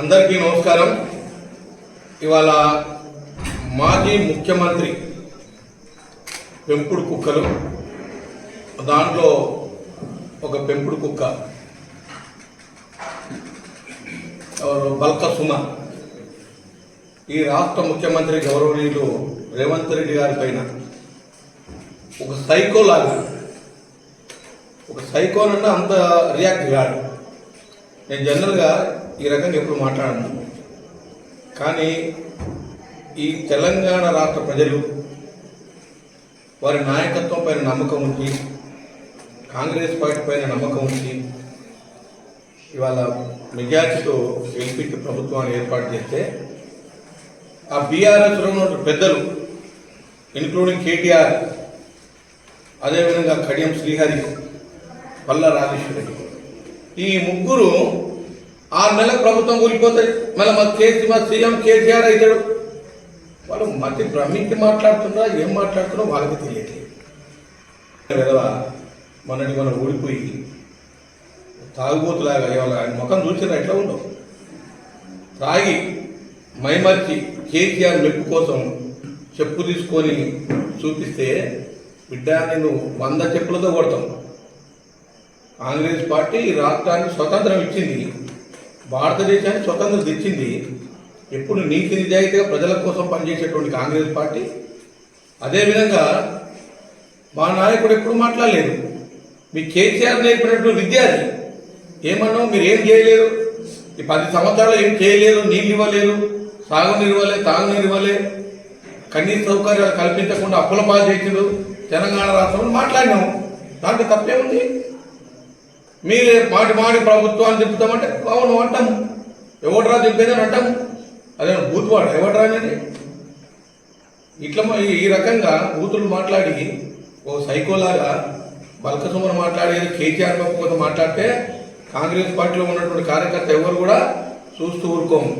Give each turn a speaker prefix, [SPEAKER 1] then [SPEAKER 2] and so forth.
[SPEAKER 1] అందరికీ నమస్కారం. ఇవాళ మాజీ ముఖ్యమంత్రి పెంపుడు కుక్కలు. దాంట్లో ఒక పెంపుడు కుక్క. బల్క సుమ. ఈ రాష్ట్ర ముఖ్యమంత్రి గౌరవనీయులు రేవంత్ రెడ్డి గారి పైన ఒక సైకో లాగా ఒక సైకోనన్నా అంత రియాక్ట్ కాడు నేను జనరల్గా ఈ రకంగా ఎప్పుడు మాట్లాడను. కానీ ఈ తెలంగాణ రాష్ట్ర ప్రజలు వారి నాయకత్వం పైన నమ్మకం ఉంచి కాంగ్రెస్ పార్టీ పైన నమ్మకం ఉంచి ఇవాళ మెజార్టీతో ఎల్పీకి ప్రభుత్వాన్ని ఏర్పాటు చేస్తే ఆ బీఆర్ఎస్లో ఉన్న పెద్దలు ఇన్క్లూడింగ్ కేటీఆర్ అదేవిధంగా కడియం శ్రీహరి పల్ల రాజేశ్వరి ఈ ముగ్గురు ఆరు నెలల ప్రభుత్వం కూలిపోతాయి మళ్ళీ మా కేసీ మా సీఎం కేసీఆర్ అవుతాడు. వాళ్ళు మతి భ్రమించి మాట్లాడుతున్నారా ఏం మాట్లాడుతున్నారో వాళ్ళకి తెలియట్లేదు. విధవ మొన్నటి మనం ఊడిపోయి తాగుబోతులాగా ఇవాళ ఆయన ముఖం చూసిన ఎట్లా ఉండవు తాగి మైమర్చి కేసీఆర్ మెప్పు కోసం చెప్పు తీసుకొని చూపిస్తే బిడ్డ నేను వంద చెప్పులతో కొడతాం. కాంగ్రెస్ పార్టీ ఈ రాష్ట్రానికి స్వతంత్రం ఇచ్చింది. భారతదేశానికి స్వతంత్రం తెచ్చింది. ఎప్పుడు నీతి నిజాయితీగా ప్రజల కోసం పనిచేసేటువంటి కాంగ్రెస్ పార్టీ. అదేవిధంగా మా నాయకుడు ఎప్పుడు మాట్లాడలేదు. మీ కేసీఆర్ నేర్పినటువంటి విద్యార్థి ఏమన్నావు? మీరు ఏం చేయలేరు? ఈ పది సంవత్సరాలు ఏం చేయలేరు? నీళ్ళు ఇవ్వలేరు? సాగునీరు ఇవ్వలే తాగునీరు ఇవ్వలే. కనీస సౌకర్యాలు కల్పించకుండా అప్పుల పాలు చేసిండు తెలంగాణ రాష్ట్రంలో మాట్లాడినాము దాంట్లో తప్పేముంది? మీరే మాటి మాటి ప్రభుత్వాన్ని తిప్పుతామంటే అవును అంటాము ఎవడరా తిప్పేదని అంటాము అదే బూత్వాడు ఎవడరా అనేది? ఇట్లా ఈ- రకంగా బూతులు మాట్లాడి ఓ సైకోలాగా బల్కసుమను మాట్లాడేది కేటీఆర్ బాబు కొంత మాట్లాడితే కాంగ్రెస్ పార్టీలో ఉన్నటువంటి కార్యకర్త ఎవరు కూడా చూస్తూ ఊరుకోము.